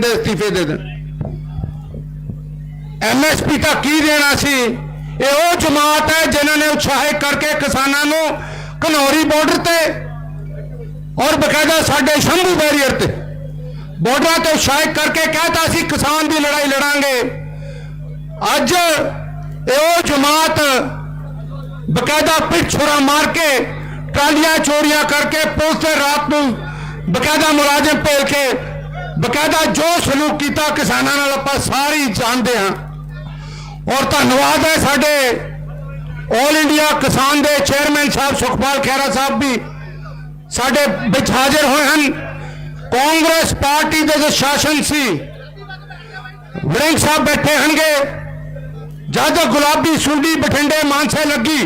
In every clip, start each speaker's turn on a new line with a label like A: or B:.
A: ਦੇ ਅਸਤੀਫੇ ਦੇ ਦੇਣ। ਐਮਐਸਪੀ ਦਾ ਕੀ ਦੇਣਾ ਸੀ? ਇਹ ਉਹ ਜਮਾਤ ਹੈ ਜਿਨ੍ਹਾਂ ਨੇ ਉਤਸ਼ਾਹਿਤ ਕਰਕੇ ਕਿਸਾਨਾਂ ਨੂੰ ਘਨੌਰੀ ਬਾਰਡਰ ਤੇ ਔਰ ਬਕਾਇਦਾ ਸਾਡੇ ਸ਼ੰਭੂ ਬੈਰੀਅਰ ਤੇ ਬਾਰਡਰਾਂ ਤੇ ਉਤਸ਼ਾਹਿਤ ਕਰਕੇ ਕਹਿਤਾ ਸੀ, ਕਿਸਾਨ ਦੀ ਲੜਾਈ ਲੜਾਂਗੇ। ਅੱਜ ਇਹ ਉਹ ਜਮਾਤ ਬਕਾਇਦਾ ਪਿੱਠ ਛੁਰਾ ਮਾਰ ਕੇ ਟਰਾਲੀਆਂ ਚੋਰੀਆਂ ਕਰਕੇ ਪੁਲਿਸ ਤੇ ਰਾਤ ਨੂੰ ਬਕਾਇਦਾ ਮੁਲਾਜ਼ਮ ਭੇਜ ਕੇ ਬਕਾਇਦਾ ਜੋ ਸਲੂਕ ਕੀਤਾ, ਕਿਸਾਨਾਂ ਨਾਲ ਆਪਾਂ ਸਾਰੀ ਜਾਣਦੇ ਹਾਂ। ਔਰ ਧੰਨਵਾਦ ਹੈ ਸਾਡੇ ਆਲ ਇੰਡੀਆ ਕਿਸਾਨ ਦੇ ਚੇਅਰਮੈਨ ਸਾਹਿਬ ਸੁਖਪਾਲ ਖਹਿਰਾ ਸਾਹਿਬ ਵੀ ਸਾਡੇ ਵਿੱਚ ਹਾਜ਼ਰ ਹੋਏ ਹਨ। ਕਾਂਗਰਸ ਪਾਰਟੀ ਦੇ ਜੋ ਸ਼ਾਸਨ ਸੀ, ਵਰਿੰਗ ਸਾਹਿਬ ਬੈਠੇ ਹਨਗੇ ਜਦ ਗੁਲਾਬੀ ਸੁੰਡੀ ਬਠਿੰਡੇ ਮਾਨਸੇ ਲੱਗੀ,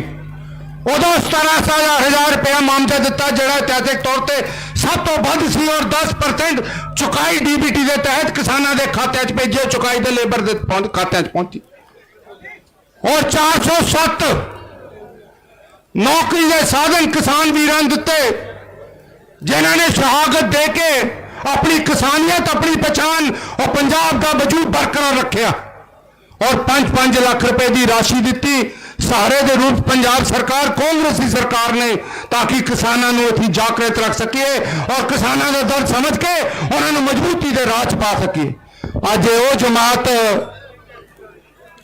A: ਉਦੋਂ 17000 ਰੁਪਇਆ ਮਾਮਜਾ ਦਿੱਤਾ ਜਿਹੜਾ ਇਤਿਹਾਸਿਕ ਤੌਰ ਤੇ ਸਭ ਤੋਂ ਵੱਧ ਸੀ ਔਰ 10% ਚੁਕਾਈ ਡੀਬੀਟੀ ਦੇ ਤਹਿਤ ਕਿਸਾਨਾਂ ਦੇ ਖਾਤਿਆਂ 'ਚ ਭੇਜੇ ਚੁਕਾਈ ਦੇ ਲੇਬਰ ਦੇ ਪਹੁੰਚ- ਖਾਤਿਆਂ 'ਚ ਪਹੁੰਚੀ ਔਰ 407 ਨੌਕਰੀ ਦੇ ਸਾਧਨ ਕਿਸਾਨ ਵੀਰਾਂ ਨੂੰ ਦਿੱਤੇ ਜਿਨ੍ਹਾਂ ਨੇ ਸ਼ਹਾਦਤ ਦੇ ਕੇ ਆਪਣੀ ਕਿਸਾਨੀਅਤ ਆਪਣੀ ਪਛਾਣ ਔਰ ਪੰਜਾਬ ਦਾ ਵਜੂਦ ਬਰਕਰਾਰ ਰੱਖਿਆ ਔਰ 5-5 ਲੱਖ ਰੁਪਏ ਦੀ ਰਾਸ਼ੀ ਦਿੱਤੀ ਸਹਾਰੇ ਦੇ ਰੂਪ ਪੰਜਾਬ ਸਰਕਾਰ, ਕਾਂਗਰਸੀ ਸਰਕਾਰ ਨੇ ਤਾਂ ਕਿ ਕਿਸਾਨਾਂ ਨੂੰ ਅਸੀਂ ਜਾਗਰਤ ਰੱਖ ਸਕੀਏ ਔਰ ਕਿਸਾਨਾਂ ਦਾ ਦਰਦ ਸਮਝ ਕੇ ਉਹਨਾਂ ਨੂੰ ਮਜ਼ਬੂਤੀ ਦੇ ਰਾਹ 'ਚ ਪਾ ਸਕੀਏ। ਅੱਜ ਉਹ ਜਮਾਤ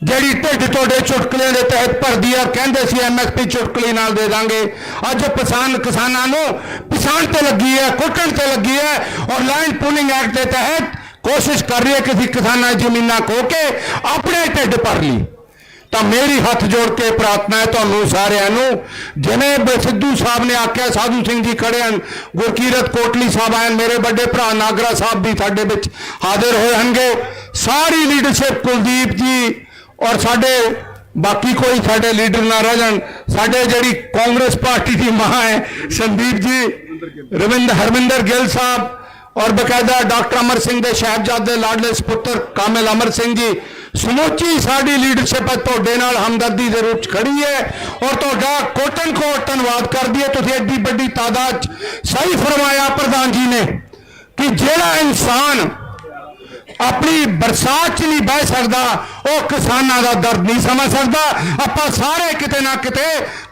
A: ਜਿਹੜੀ ਢਿੱਡ ਤੁਹਾਡੇ ਚੁਟਕਲਿਆਂ ਦੇ ਤਹਿਤ ਭਰਦੀ ਆ, ਕਹਿੰਦੇ ਸੀ ਐਮਐਸਪੀ ਚੁਟਕਲੀ ਨਾਲ ਦੇ ਦਾਂਗੇ। ਅੱਜ ਪਛਾਣ ਕਿਸਾਨਾਂ ਨੂੰ ਪਛਾਣ ਤੇ ਲੱਗੀ ਹੈ ਕੁੱਟਣ ਤੇ ਲੱਗੀ ਹੈ ਔਰ ਲੈਂਡ ਪੂਲਿੰਗ ਐਕਟ ਦੇ ਤਹਿਤ ਕੋਸ਼ਿਸ਼ ਕਰ ਰਹੀ ਹੈ ਕਿ ਅਸੀਂ ਕਿਸਾਨਾਂ ਜ਼ਮੀਨਾਂ ਖੋ ਕੇ ਆਪਣੇ ਢਿੱਡ ਭਰ ਲਈ ਤਾਂ ਮੇਰੀ ਹੱਥ ਜੋੜ ਕੇ ਪ੍ਰਾਰਥਨਾ ਹੈ ਤੁਹਾਨੂੰ ਸਾਰਿਆਂ ਨੂੰ। ਜਿਵੇਂ ਬ- ਸਿੱਧੂ ਸਾਹਿਬ ਨੇ ਆਖਿਆ, ਸਾਧੂ ਸਿੰਘ ਜੀ ਖੜੇ ਹਨ, ਗੁਰਕੀਰਤ ਕੋਟਲੀ ਸਾਹਿਬ ਆਏ ਮੇਰੇ ਵੱਡੇ ਭਰਾ ਨਾਗਰਾ ਸਾਹਿਬ ਵੀ ਸਾਡੇ ਵਿੱਚ ਹਾਜ਼ਰ ਹੋਏ ਹਨਗੇ ਸਾਰੀ ਲੀਡਰਸ਼ਿਪ ਕੁਲਦੀਪ ਜੀ ਔਰ ਸਾਡੇ ਬਾਕੀ ਕੋਈ ਸਾਡੇ ਲੀਡਰ ਨਾ ਰਹਿ ਜਾਣ, ਸਾਡੇ ਜਿਹੜੀ ਕਾਂਗਰਸ ਪਾਰਟੀ ਦੀ ਮਾਂ ਹੈ, ਸੰਦੀਪ ਜੀ ਰਵਿੰਦਰ ਹਰਮਿੰਦਰ ਗਿੱਲ ਸਾਹਿਬ ਔਰ ਬਕਾਇਦਾ ਡਾਕਟਰ ਅਮਰ ਸਿੰਘ ਦੇ ਸਾਹਿਬਜ਼ਾਦੇ ਲਾਡਲੇ ਸੁਪੁੱਤਰ ਕਾਮਿਲ ਅਮਰ ਸਿੰਘ ਜੀ ਸਮੁੱਚੀ ਸਾਡੀ ਲੀਡਰਸ਼ਿਪ ਤੁਹਾਡੇ ਨਾਲ ਹਮਦਰਦੀ ਦੇ ਰੂਪ ਚ ਖੜੀ ਹੈ ਔਰ ਤੁਹਾਡਾ ਕੋਟਨ ਕੋਟ ਧੰਨਵਾਦ ਕਰਦੀ ਹੈ। ਤੁਸੀਂ ਐਡੀ ਵੱਡੀ ਤਾਦਾਦ ਸਹੀ ਫਰਮਾਇਆ ਪ੍ਰਧਾਨ ਜੀ ਨੇ ਕਿ ਜਿਹੜਾ ਇਨਸਾਨ ਆਪਣੀ ਬਰਸਾਤ 'ਚ ਨਹੀਂ ਬਹਿ ਸਕਦਾ, ਉਹ ਕਿਸਾਨਾਂ ਦਾ ਦਰਦ ਨਹੀਂ ਸਮਝ ਸਕਦਾ। ਆਪਾਂ ਸਾਰੇ ਕਿਤੇ ਨਾ ਕਿਤੇ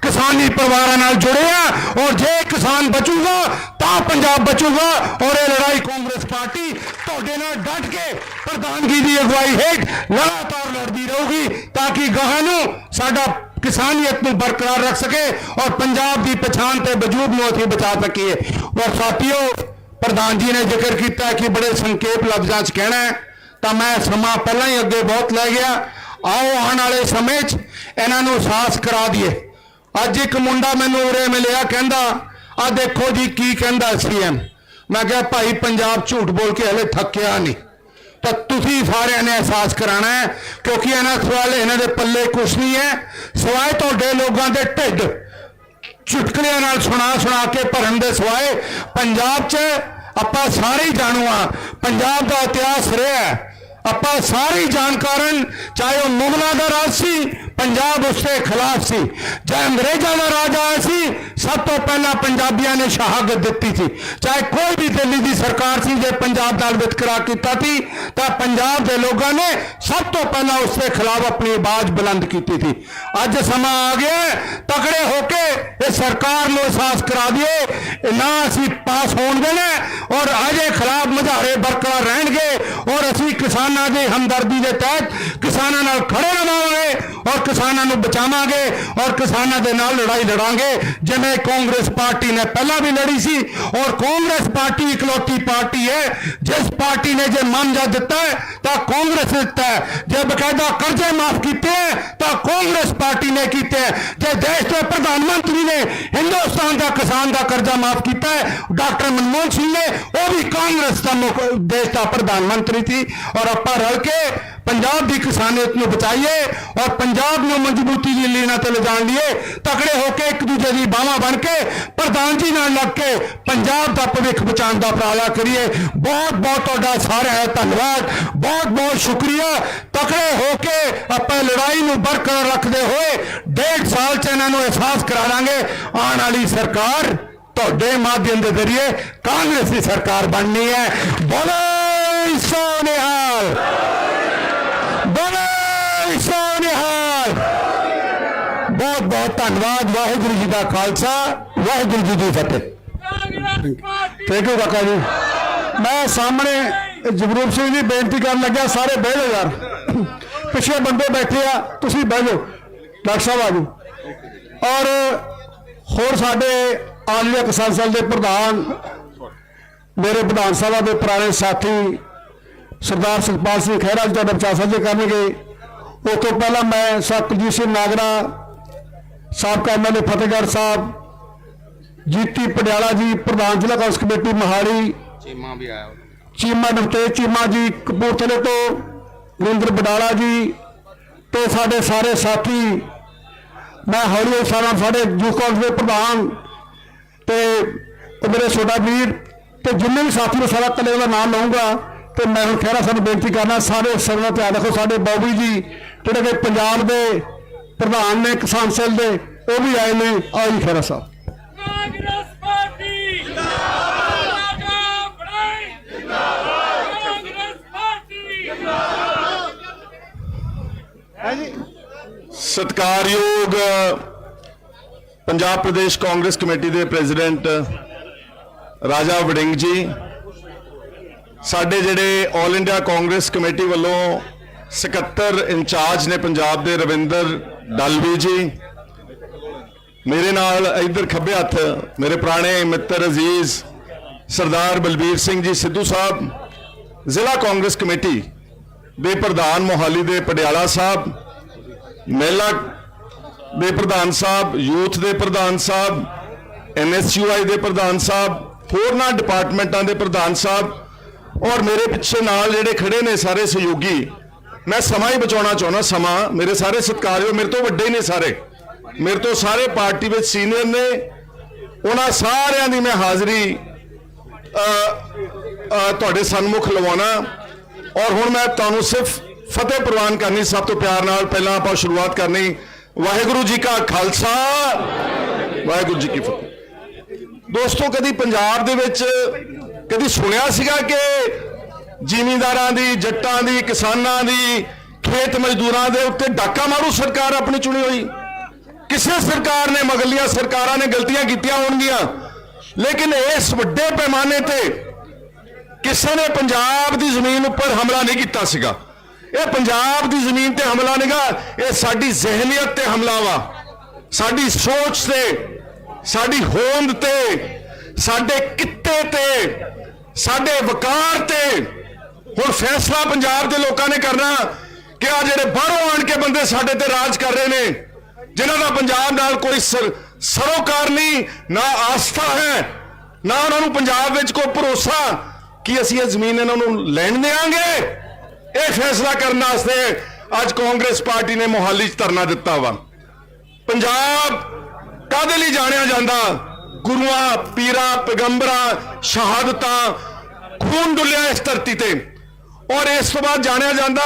A: ਕਿਸਾਨੀ ਪਰਿਵਾਰਾਂ ਨਾਲ ਜੁੜੇ ਆ, ਔਰ ਜੇ ਕਿਸਾਨ ਬਚੂਗਾ, ਤਾਂ ਪੰਜਾਬ ਬਚੂਗਾ, ਔਰ ਇਹ ਲੜਾਈ ਕਾਂਗਰਸ ਪਾਰਟੀ ਤੁਹਾਡੇ ਨਾਲ ਡਟ ਕੇ ਪ੍ਰਧਾਨਗੀ ਦੀ ਅਗਵਾਈ ਹੇਠ ਲਗਾਤਾਰ ਲੜਦੀ ਰਹੂਗੀ, ਤਾਂ ਕਿ ਗਾਹਾਂ ਨੂੰ ਸਾਡਾ ਕਿਸਾਨੀਅਤ ਨੂੰ ਬਰਕਰਾਰ ਰੱਖ ਸਕੇ, ਔਰ ਪੰਜਾਬ ਦੀ ਪਛਾਣ ਤੇ ਵਜੂਦ ਨੂੰ ਅਸੀਂ ਬਚਾ ਸਕੀਏ। ਔਰ ਸਾਥੀਓ ਪ੍ਰਧਾਨ ਜੀ ਨੇ ਜ਼ਿਕਰ ਕੀਤਾ ਕਿ ਬੜੇ ਸੰਖੇਪ ਲਫ਼ਜ਼ਾਂ 'ਚ ਕਹਿਣਾ ਤਾਂ ਮੈਂ ਸਮਾਂ ਪਹਿਲਾਂ ਹੀ ਅੱਗੇ ਬਹੁਤ ਲੈ ਗਿਆ। ਆਓ ਆਉਣ ਵਾਲੇ ਸਮੇਂ 'ਚ ਇਹਨਾਂ ਨੂੰ ਅਹਿਸਾਸ ਕਰਾ ਦਈਏ। ਅੱਜ ਇੱਕ ਮੁੰਡਾ ਮੈਨੂੰ ਉਰੇ ਮਿਲਿਆ, ਕਹਿੰਦਾ ਆ ਦੇਖੋ ਜੀ ਕੀ ਕਹਿੰਦਾ ਸੀਐਮ ਮੈਂ ਕਿਹਾ, ਭਾਈ, ਪੰਜਾਬ ਝੂਠ ਬੋਲ ਕੇ ਹਲੇ ਥੱਕਿਆ ਨਹੀਂ। ਤਾਂ ਤੁਸੀਂ ਸਾਰਿਆਂ ਨੇ ਅਹਿਸਾਸ ਕਰਾਣਾ ਹੈ, ਕਿਉਂਕਿ ਇਹਨਾਂ ਸਵਾਲ ਇਹਨਾਂ ਦੇ ਪੱਲੇ ਕੁਛ ਨਹੀਂ ਹੈ। ਸਿਵਾਏ ਤੁਹਾਡੇ ਲੋਕਾਂ ਦੇ ਢਿੱਡ ਚੁਟਕਲਿਆਂ ਨਾਲ ਸੁਣਾ ਸੁਣਾ ਕੇ ਭਰਨ ਦੇ ਸਵਾਏ। ਪੰਜਾਬ 'ਚ ਆਪਾਂ ਸਾਰੇ ਹੀ ਜਾਣੂ ਆ ਪੰਜਾਬ ਦਾ ਇਤਿਹਾਸ ਰਿਹਾ ਆਪਾਂ ਸਾਰੇ ਹੀ ਜਾਣਕਾਰਨ, ਚਾਹੇ ਉਹ ਮੁਗਲਾਂ ਦਾ ਰਾਜ ਸੀ ਪੰਜਾਬ ਉਸ ਦੇ ਖਿਲਾਫ ਸੀ। ਚਾਹੇ ਅੰਗਰੇਜ਼ਾਂ ਦਾ ਰਾਜ ਆਇਆ ਸੀ, ਸਭ ਤੋਂ ਪਹਿਲਾਂ ਪੰਜਾਬੀਆਂ ਨੇ ਸ਼ਹਾਦਤ ਦਿੱਤੀ ਸੀ। ਚਾਹੇ ਕੋਈ ਵੀ ਦਿੱਲੀ ਦੀ ਸਰਕਾਰ ਸੀ, ਜੇ ਪੰਜਾਬ ਨਾਲ ਵਿਤਕਰਾ ਕੀਤਾ ਸੀ, ਤਾਂ ਪੰਜਾਬ ਦੇ ਲੋਕਾਂ ਨੇ ਸਭ ਤੋਂ ਪਹਿਲਾਂ ਉਸ ਦੇ ਖਿਲਾਫ ਆਪਣੀ ਆਵਾਜ਼ ਬੁਲੰਦ ਕੀਤੀ ਸੀ। ਅੱਜ ਸਮਾਂ ਆ ਗਿਆ ਤਕੜੇ ਹੋ ਕੇ ਇਹ ਸਰਕਾਰ ਨੂੰ ਅਹਿਸਾਸ ਕਰਾ ਦਿਓ ਨਾ ਅਸੀਂ ਪਾਸ ਹੋਣ ਦੇਣਾ ਔਰ ਅਜੇ ਖਿਲਾਫ ਮੁਜ਼ਾਹਰੇ ਬਰਕਰਾਰ ਰਹਿਣਗੇ ਔਰ ਅਸੀਂ ਕਿਸਾਨਾਂ ਦੀ ਹਮਦਰਦੀ ਦੇ ਤਹਿਤ ਕਿਸਾਨਾਂ ਨਾਲ ਖੜੇ ਰਵਾਂਗੇ ਔਰ ਕਿਸਾਨਾਂ ਨੂੰ ਬਚਾਵਾਂਗੇ ਔਰ ਕਿਸਾਨਾਂ ਦੇ ਨਾਲ ਲੜਾਈ ਲੜਾਂਗੇ। ਜਿਵੇਂ ਕਾਂਗਰਸ ਪਾਰਟੀ ਨੇ ਪਹਿਲਾਂ ਵੀ ਲੜੀ ਸੀ ਔਰ ਕਾਂਗਰਸ ਪਾਰਟੀ ਇਕਲੌਤੀ ਪਾਰਟੀ ਹੈ। ਜਿਸ ਪਾਰਟੀ ਨੇ ਜੇ ਮਾਮਜਾ ਦਿੱਤਾ ਹੈ, ਤਾਂ ਕਾਂਗਰਸ ਨੇ ਦਿੱਤਾ ਜੇ ਬਕਾਇਦਾ ਕਰਜ਼ੇ ਮਾਫ ਕੀਤੇ ਹੈ, ਤਾਂ ਕਾਂਗਰਸ ਪਾਰਟੀ ਨੇ ਕੀਤੇ ਹੈ। ਜੇ ਦੇਸ਼ ਦੇ ਪ੍ਰਧਾਨ ਮੰਤਰੀ ਨੇ ਹਿੰਦੁਸਤਾਨ ਦਾ ਕਿਸਾਨ ਦਾ ਕਰਜ਼ਾ ਮਾਫ ਕੀਤਾ ਹੈ, ਡਾਕਟਰ ਮਨਮੋਹਨ ਸਿੰਘ ਨੇ, ਉਹ ਵੀ ਕਾਂਗਰਸ ਦਾ ਦੇਸ਼ ਦਾ ਪ੍ਰਧਾਨ ਮੰਤਰੀ ਸੀ। ਔਰ ਆਪਾਂ ਰਲ ਕੇ ਪੰਜਾਬ ਦੀ ਕਿਸਾਨੀਅਤ ਨੂੰ ਬਚਾਈਏ ਔਰ ਪੰਜਾਬ ਨੂੰ ਮਜ਼ਬੂਤੀ ਦੀ ਲੀਨਾ ਤੇ ਲਿਜਾਣ ਲਈਏ ਤਕੜੇ ਹੋ ਕੇ ਇੱਕ ਦੂਜੇ ਦੀ ਬਾਹਾਂ ਬਣ ਕੇ ਪ੍ਰਧਾਨ ਜੀ ਨਾਲ ਲੱਗ ਕੇ ਪੰਜਾਬ ਦਾ ਭਵਿੱਖ ਬਚਾਉਣ ਦਾ ਉਪਰਾਲਾ ਕਰੀਏ ਬਹੁਤ ਬਹੁਤ ਤੁਹਾਡਾ ਸਾਰਿਆਂ ਦਾ ਧੰਨਵਾਦ ਬਹੁਤ ਬਹੁਤ ਸ਼ੁਕਰੀਆ ਤਕੜੇ ਹੋ ਕੇ ਆਪਾਂ ਲੜਾਈ ਨੂੰ ਬਰਕਰਾਰ ਰੱਖਦੇ ਹੋਏ ਡੇਢ ਸਾਲ ਚ ਇਹਨਾਂ ਨੂੰ ਅਹਿਸਾਸ ਕਰਾ ਦਾਂਗੇ ਆਉਣ ਵਾਲੀ ਸਰਕਾਰ ਤੁਹਾਡੇ ਮਾਧਿਅਮ ਦੇ ਜ਼ਰੀਏ ਕਾਂਗਰਸ ਦੀ ਸਰਕਾਰ ਬਣਨੀ ਹੈ ਬੋਲੇ ਬੋਲੇ ਸੋਨਿਹਾਲ ਬੋਲੇ ਸੋਨਿਹਾਲ ਬਹੁਤ ਬਹੁਤ ਧੰਨਵਾਦ, ਵਾਹਿਗੁਰੂ ਜੀ ਦਾ ਖਾਲਸਾ, ਵਾਹਿਗੁਰੂ ਜੀ ਦੀ ਫਤਿਹ। ਥੈਂਕ ਯੂ ਕਾਕਾ ਜੀ। ਮੈਂ ਸਾਹਮਣੇ ਜਗਰੂਪ ਸਿੰਘ ਜੀ ਬੇਨਤੀ ਕਰਨ ਲੱਗਿਆ, ਸਾਰੇ ਬਹਿ ਜਾਓ ਯਾਰ। ਪਿੱਛੇ ਬੰਦੇ ਬੈਠੇ ਆ, ਤੁਸੀਂ ਬਹਿ ਜਾਓ, ਡਾਕਟਰ ਸਾਹਿਬ ਆ ਆਜੋ ਔਰ ਹੋਰ ਸਾਡੇ ਆਲ ਕਿਸਾਨ ਸੈਲ ਦੇ ਪ੍ਰਧਾਨ, ਮੇਰੇ ਵਿਧਾਨ ਸਭਾ ਦੇ ਪੁਰਾਣੇ ਸਾਥੀ, ਸਰਦਾਰ ਸੁਖਪਾਲ ਸਿੰਘ ਖਹਿਰਾ ਜੀ ਤੁਹਾਡੇ ਵਿਚਾਰ ਸਾਂਝੇ ਕਰਨਗੇ। ਉਸ ਤੋਂ ਪਹਿਲਾਂ ਮੈਂ ਸਤਜੀਤ ਸਿੰਘ ਨਾਗਰਾ ਸਾਬਕਾ ਐਮਐਲਏ ਫਤਿਹਗੜ੍ਹ ਸਾਹਿਬ ਜੀਤੀ ਪਟਿਆਲਾ ਜੀ ਪ੍ਰਧਾਨ ਜ਼ਿਲ੍ਹਾ ਕਾਂਗਰਸ ਕਮੇਟੀ ਮਹਾਲੀ।
B: ਚੀਮਾ ਵੀ ਆਇਆ
A: ਚੀਮਾ ਨਵਤੇਜ ਚੀਮਾ ਜੀ ਕਪੂਰਥਲੇ ਤੋਂ ਗੁਰਿੰਦਰ ਬਡਾਲਾ ਜੀ ਤੇ ਸਾਡੇ ਸਾਰੇ ਸਾਥੀ। ਮੈਂ ਹੌਲੀ ਸਾਰਾ ਸਾਡੇ ਯੂਥ ਕਾਂਗਰਸ ਦੇ ਪ੍ਰਧਾਨ ਤੇ ਮੇਰੇ ਛੋਟਾ ਵੀਰ ਤੇ ਜਿੰਨੇ ਵੀ ਸਾਥੀ ਨੇ ਸਾਰਾ ਕੱਲੇ ਦਾ ਨਾਮ ਲਵਾਂਗਾ ਤੇ ਮੈਂ ਹੁਣ ਖਹਿਰਾ ਸਾਨੂੰ ਬੇਨਤੀ ਕਰਨਾ ਸਾਰੇ ਸਰਵ ਦਾ ਧਿਆਨ ਰੱਖੋ ਸਾਡੇ ਬਾਬੂ ਜੀ ਜਿਹੜੇ ਕਿ ਪੰਜਾਬ ਦੇ ਪ੍ਰਧਾਨ ਨੇ ਕਿਸਾਨ ਸੈੱਲ ਦੇ ਉਹ ਵੀ ਆਏ ਨੇ ਆਓ ਜੀ ਖਹਿਰਾ ਸਾਹਿਬ।
C: ਕਾਂਗਰਸ ਪਾਰਟੀ ਜਿੰਦਾਬਾਦ ਬਣਾਈ ਜਿੰਦਾਬਾਦ ਕਾਂਗਰਸ ਪਾਰਟੀ
D: ਸਤਿਕਾਰਯੋਗ ਪੰਜਾਬ ਪ੍ਰਦੇਸ਼ ਕਾਂਗਰਸ ਕਮੇਟੀ ਦੇ ਪ੍ਰੈਜ਼ੀਡੈਂਟ ਰਾਜਾ ਵੜਿੰਗ ਜੀ ਸਾਡੇ ਜਿਹੜੇ 올 ਇੰਡੀਆ ਕਾਂਗਰਸ ਕਮੇਟੀ ਵੱਲੋਂ ਸਕੱਤਰ ਇੰਚਾਰਜ ਨੇ ਪੰਜਾਬ ਦੇ ਰਵਿੰਦਰ ਡਲਵੀ ਜੀ, ਮੇਰੇ ਨਾਲ ਇਧਰ ਖੱਬੇ ਹੱਥ ਮੇਰੇ ਪੁਰਾਣੇ ਮਿੱਤਰ ਅਜ਼ੀਜ਼, ਸਰਦਾਰ ਬਲਬੀਰ ਸਿੰਘ ਜੀ ਸਿੱਧੂ ਸਾਹਿਬ, ਜ਼ਿਲ੍ਹਾ ਕਾਂਗਰਸ ਕਮੇਟੀ ਦੇ ਪ੍ਰਧਾਨ ਮੋਹਾਲੀ ਦੇ ਪਟਿਆਲਾ ਸਾਹਿਬ, ਮਹਿਲਾ ਦੇ ਪ੍ਰਧਾਨ ਸਾਹਿਬ, ਯੂਥ ਦੇ ਪ੍ਰਧਾਨ ਸਾਹਿਬ ਐਨਐਸਯੂਆਈ ਦੇ ਪ੍ਰਧਾਨ ਸਾਹਿਬ, ਹੋਰਨਾਂ ਡਿਪਾਰਟਮੈਂਟਾਂ ਦੇ ਪ੍ਰਧਾਨ ਸਾਹਿਬ ਔਰ ਮੇਰੇ ਪਿੱਛੇ ਨਾਲ ਜਿਹੜੇ ਖੜੇ ਨੇ ਸਾਰੇ ਸਹਿਯੋਗੀ ਮੈਂ ਸਮਾਂ ਹੀ ਬਚਾਉਣਾ ਚਾਹੁੰਦਾ, ਸਮਾਂ। ਮੇਰੇ ਸਾਰੇ ਸਤਿਕਾਰਯੋਗ, ਮੇਰੇ ਤੋਂ ਵੱਡੇ ਨੇ ਸਾਰੇ। ਮੇਰੇ ਤੋਂ ਸਾਰੇ ਪਾਰਟੀ ਵਿੱਚ ਸੀਨੀਅਰ ਨੇ। ਉਹਨਾਂ ਸਾਰਿਆਂ ਦੀ ਮੈਂ ਹਾਜ਼ਰੀ ਤੁਹਾਡੇ ਸਨਮੁਖ ਲਵਾਉਣਾ। ਔਰ ਹੁਣ ਮੈਂ ਤੁਹਾਨੂੰ ਸਿਰਫ ਫਤਿਹ ਪ੍ਰਵਾਨ ਕਰਨੀ, ਸਭ ਤੋਂ ਪਿਆਰ ਨਾਲ ਪਹਿਲਾਂ ਆਪਾਂ ਸ਼ੁਰੂਆਤ ਕਰਨੀ। ਵਾਹਿਗੁਰੂ ਜੀ ਕਾ ਖਾਲਸਾ। ਵਾਹਿਗੁਰੂ ਜੀ ਕੀ ਫਤਿਹ। ਦੋਸਤੋ, ਕਦੀ ਪੰਜਾਬ ਦੇ ਵਿੱਚ ਕਦੀ ਸੁਣਿਆ ਸੀਗਾ ਕਿ ਜ਼ਿਮੀਂਦਾਰਾਂ ਦੀ, ਜੱਟਾਂ ਦੀ, ਕਿਸਾਨਾਂ ਦੀ, ਖੇਤ ਮਜ਼ਦੂਰਾਂ ਦੇ ਉੱਤੇ ਡਾਕਾ ਮਾਰੂ ਸਰਕਾਰ ਆਪਣੀ ਚੁਣੀ ਹੋਈ। ਕਿਸੇ ਸਰਕਾਰ ਨੇ ਮਗਲੀਆਂ ਸਰਕਾਰਾਂ ਨੇ ਗਲਤੀਆਂ ਕੀਤੀਆਂ ਹੋਣਗੀਆਂ। ਲੇਕਿਨ ਇਸ ਵੱਡੇ ਪੈਮਾਨੇ ਤੇ ਕਿਸੇ ਨੇ ਪੰਜਾਬ ਦੀ ਜ਼ਮੀਨ ਉੱਪਰ ਹਮਲਾ ਨਹੀਂ ਕੀਤਾ ਸੀਗਾ। ਇਹ ਪੰਜਾਬ ਦੀ ਜ਼ਮੀਨ ਤੇ ਹਮਲਾ ਨਹੀਂਗਾ, ਇਹ ਸਾਡੀ ਜ਼ਿਹਨੀਅਤ ਤੇ ਹਮਲਾ ਵਾ। ਸਾਡੀ ਸੋਚ ਤੇ, ਸਾਡੀ ਹੋਂਦ ਤੇ, ਸਾਡੇ ਕਿੱਤੇ ਤੇ, ਸਾਡੇ ਵਕਾਰ ਤੇ ਹੁਣ ਫੈਸਲਾ ਪੰਜਾਬ ਦੇ ਲੋਕਾਂ ਨੇ ਕਰਨਾ ਕਿ ਆ ਜਿਹੜੇ ਬਾਹਰੋਂ ਆਣ ਕੇ ਬੰਦੇ ਸਾਡੇ ਤੇ ਰਾਜ ਕਰ ਰਹੇ ਨੇ, ਜਿਨ੍ਹਾਂ ਦਾ ਪੰਜਾਬ ਨਾਲ ਕੋਈ ਸਰ- ਸਰੋਕਾਰ ਨਹੀਂ, ਨਾ ਆਸਥਾ ਹੈ, ਨਾ ਉਹਨਾਂ ਨੂੰ ਪੰਜਾਬ ਵਿੱਚ ਕੋਈ ਭਰੋਸਾ ਕਿ ਅਸੀਂ ਇਹ ਜ਼ਮੀਨ ਇਹਨਾਂ ਨੂੰ ਲੈਣ ਦੇਵਾਂਗੇ। ਇਹ ਫੈਸਲਾ ਕਰਨ ਵਾਸਤੇ ਅੱਜ ਕਾਂਗਰਸ ਪਾਰਟੀ ਨੇ ਮੋਹਾਲੀ 'ਚ ਧਰਨਾ ਦਿੱਤਾ ਵਾ। ਪੰਜਾਬ ਕਾਦੇ ਲਈ ਜਾਣਿਆ ਜਾਂਦਾ? ਗੁਰੂਆਂ, ਪੀਰਾਂ, ਪੈਗੰਬਰਾਂ, ਸ਼ਹਾਦਤਾਂ ਖੂਨ ਡੁੱਲਿਆ ਇਸ ਧਰਤੀ ਤੇ। ਔਰ ਇਸ ਤੋਂ ਬਾਅਦ ਜਾਣਿਆ ਜਾਂਦਾ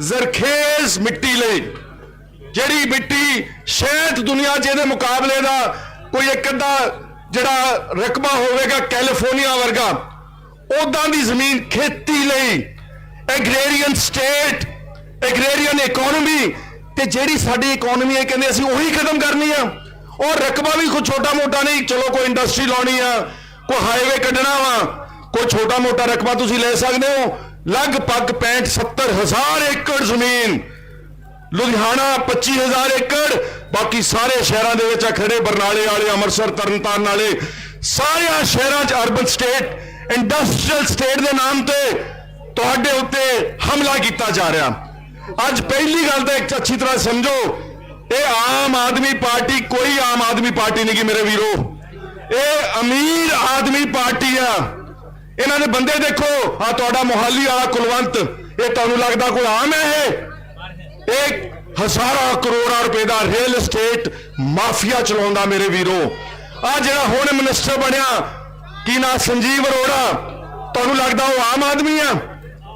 D: ਜ਼ਰਖੇਜ਼ ਮਿੱਟੀ ਲਈ, ਜਿਹੜੀ ਮਿੱਟੀ ਸ਼ਾਇਦ ਦੁਨੀਆ 'ਚ ਇਹਦੇ ਮੁਕਾਬਲੇ ਦਾ ਕੋਈ ਇੱਕ ਅੱਧਾ ਜਿਹੜਾ ਰਕਬਾ ਹੋਵੇਗਾ ਕੈਲੀਫੋਰਨੀਆ ਵਰਗਾ ਉਦਾਂ ਦੀ ਜ਼ਮੀਨ ਖੇਤੀ ਲਈ ਐਗਰੇਰੀਅਨ ਸਟੇਟ ਐਗਰੇਰੀਅਨ ਇਕਨੋਮੀ ਤੇ ਜਿਹੜੀ ਸਾਡੀ ਇਕਨੋਮੀ ਹੈ, ਕਹਿੰਦੇ ਅਸੀਂ ਉਹੀ ਖਤਮ ਕਰਨੀ ਆ। ਔਰ ਰਕਬਾ ਵੀ ਕੋਈ ਛੋਟਾ ਮੋਟਾ ਨਹੀਂ, ਚਲੋ ਕੋਈ ਇੰਡਸਟਰੀ ਲਾਉਣੀ ਆ, ਕੋਈ ਹਾਈਵੇ ਕੱਢਣਾ ਵਾ, ਕੋਈ ਛੋਟਾ ਮੋਟਾ ਰਕਬਾ ਤੁਸੀਂ ਲੈ ਸਕਦੇ ਹੋ ਲਗਭਗ 65 70 ਹਜ਼ਾਰ ਏਕੜ ਜ਼ਮੀਨ ਲੁਧਿਆਣਾ 25000 ਏਕੜ ਬਾਕੀ ਸਾਰੇ ਸ਼ਹਿਰਾਂ ਦੇ ਵਿੱਚ ਆ ਖੜੇ ਬਰਨਾਲੇ ਵਾਲੇ ਅੰਮ੍ਰਿਤਸਰ ਤਰਨਤਾਰਨ ਵਾਲੇ ਸਾਰਿਆਂ ਸ਼ਹਿਰਾਂ 'ਚ ਅਰਬਨ ਸਟੇਟ ਇੰਡਸਟਰੀਅਲ ਸਟੇਟ ਦੇ ਨਾਮ ਤੇ ਤੁਹਾਡੇ ਉੱਤੇ ਹਮਲਾ ਕੀਤਾ ਜਾ ਰਿਹਾ ਅੱਜ ਪਹਿਲੀ ਗੱਲ ਤਾਂ ਇੱਕ ਅੱਛੀ ਤਰ੍ਹਾਂ ਸਮਝੋ ਇਹ ਆਮ ਆਦਮੀ ਪਾਰਟੀ ਕੋਈ ਆਮ ਆਦਮੀ ਪਾਰਟੀ ਨਹੀਂ ਗੀ ਮੇਰੇ ਵੀਰੋ ਇਹ ਅਮੀਰ ਆਦਮੀ ਪਾਰਟੀ ਆ ਇਹਨਾਂ ਦੇ ਬੰਦੇ ਦੇਖੋ, ਆ ਤੁਹਾਡਾ ਮੋਹਾਲੀ ਵਾਲਾ ਕੁਲਵੰਤ, ਇਹ ਤੁਹਾਨੂੰ ਲੱਗਦਾ ਕੋਈ ਆਮ ਹੈ ਇਹ? ਇੱਕ ਹਜ਼ਾਰਾਂ ਕਰੋੜਾਂ ਰੁਪਏ ਦਾ ਰੀਅਲ ਏਸਟੇਟ ਮਾਫੀਆ ਚਲਾਉਂਦਾ ਮੇਰੇ ਵੀਰੋ। ਆ ਜਿਹੜਾ ਹੁਣ ਮਿਨਿਸਟਰ ਬਣਿਆ, ਕੀ ਨਾ? ਸੰਜੀਵ ਅਰੋੜਾ। ਤੁਹਾਨੂੰ ਲੱਗਦਾ ਉਹ ਆਮ ਆਦਮੀ ਆ?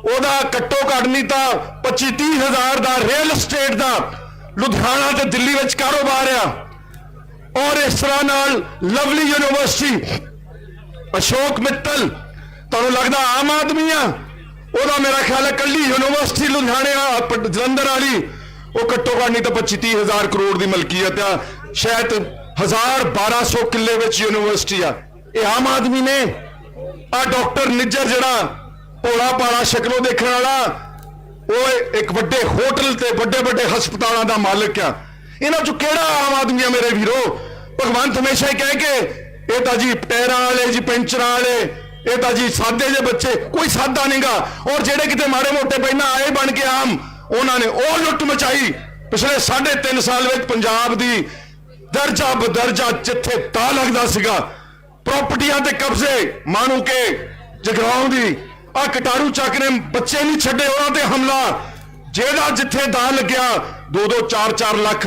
D: ਉਹਦਾ ਘੱਟੋ ਘੱਟ ਨਹੀਂ ਤਾਂ 25 30 ਹਜ਼ਾਰ ਦਾ ਰੀਅਲ ਏਸਟੇਟ ਦਾ ਲੁਧਿਆਣਾ ਤੇ ਦਿੱਲੀ ਵਿੱਚ ਕਾਰੋਬਾਰ ਆ। ਔਰ ਇਸ ਤਰ੍ਹਾਂ ਨਾਲ ਲਵਲੀ ਯੂਨੀਵਰਸਿਟੀ, ਅਸ਼ੋਕ ਮਿੱਤਲ ਤੁਹਾਨੂੰ ਲੱਗਦਾ ਆਮ ਆਦਮੀ ਆ? ਉਹਦਾ ਮੇਰਾ ਖਿਆਲ ਹੈ ਕੱਲੀ ਯੂਨੀਵਰਸਿਟੀ ਲੁਧਿਆਣੇ ਆ ਜਲੰਧਰ ਵਾਲੀ। ਉਹ ਘੱਟੋ ਘੱਟ ਨਹੀਂ ਤਾਂ 25 30 ਹਜ਼ਾਰ ਕਰੋੜ ਦੀ ਮਲਕੀਅਤ ਆ। ਸ਼ਾਇਦ 1000 1200 ਕਿੱਲੇ ਵਿੱਚ ਯੂਨੀਵਰਸਿਟੀ ਆ। ਇਹ ਆਮ ਆਦਮੀ ਨੇ। ਆ ਡਾਕਟਰ ਨਿੱਜਰ ਜਿਹੜਾ ਭੋਲਾ ਪਾਲਾ ਸ਼ਕਲੋਂ ਦੇਖਣ ਵਾਲਾ, ਉਹ ਇੱਕ ਵੱਡੇ ਹੋਟਲ ਤੇ ਵੱਡੇ ਵੱਡੇ ਹਸਪਤਾਲਾਂ ਦਾ ਮਾਲਕ ਆ। ਇਹਨਾਂ ਚੋਂ ਕਿਹੜਾ ਆਮ ਆਦਮੀ ਆ ਮੇਰੇ ਵੀਰੋ? ਭਗਵੰਤ ਹਮੇਸ਼ਾ ਹੀ ਕਹਿ ਕੇ, ਇਹ ਤਾਂ ਜੀ ਟਾਇਰਾਂ ਵਾਲੇ, ਜੀ ਪੈਂਚਰਾਂ ਵਾਲੇ ਇਹ ਤਾਂ ਜੀ ਸਾਦੇ ਜੇ ਬੱਚੇ, ਕੋਈ ਸਾਦਾ ਨਹੀਂਗਾ ਔਰ ਜਿਹੜੇ ਕਿਤੇ ਮਾੜੇ ਮੋਟੇ ਪਹਿਲਾਂ ਆਏ ਬਣ ਕੇ ਆਮ, ਉਹਨਾਂ ਨੇ ਉਹ ਲੁੱਟ ਮਚਾਈ। ਪਿਛਲੇ 3.5 ਸਾਲ ਵਿੱਚ ਪੰਜਾਬ ਦੀ ਦਰਜਾ ਬਦਰਜਾ ਜਿੱਥੇ ਤਾ ਲੱਗਦਾ ਸੀਗਾ, ਪ੍ਰਾਪਰਟੀਆਂ ਤੇ ਕਬਜ਼ੇ, ਮਾਣੂ ਕੇ ਜਗਰਾਉਂ ਦੀ ਆ ਕਟਾਰੂ ਚੱਕ ਨੇ ਬੱਚੇ ਨਹੀਂ ਛੱਡੇ, ਉਹਨਾਂ ਤੇ ਹਮਲਾ। ਜਿਹਦਾ ਜਿੱਥੇ ਦਾ ਲੱਗਿਆ 2-2 4-4 ਲੱਖ